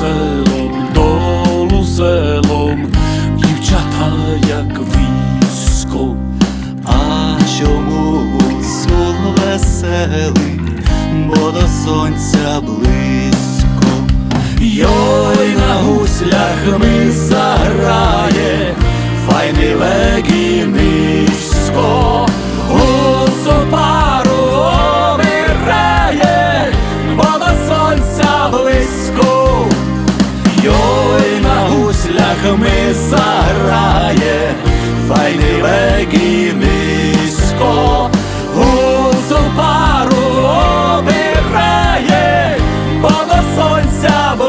селом, долу селом, дівчата, як військо. А чому гуцул веселий, бо до сонця близько? Йой на гуслях ми заграє, файний легі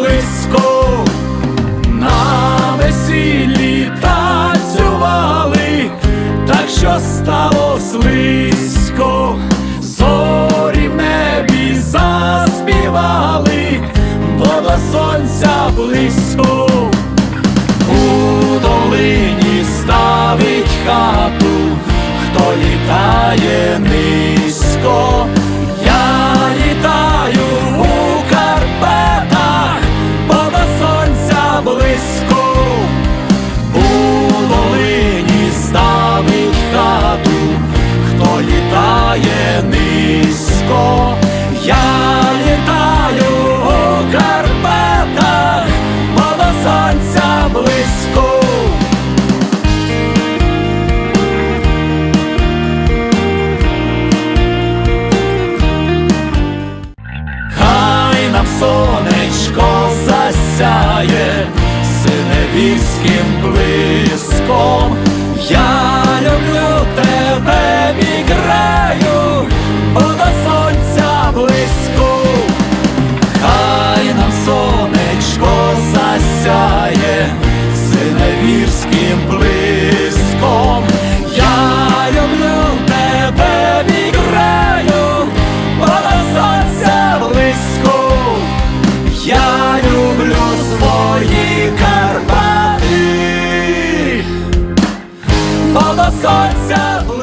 сонця. На весіллі танцювали, так що стало слизько, зорі в небі заспівали, бо до сонця близько. сяє синевірським блиском. Я люблю тебе, міграю, бо до сонця близько, хай нам сонечко засяє синевірським блиском. сонця.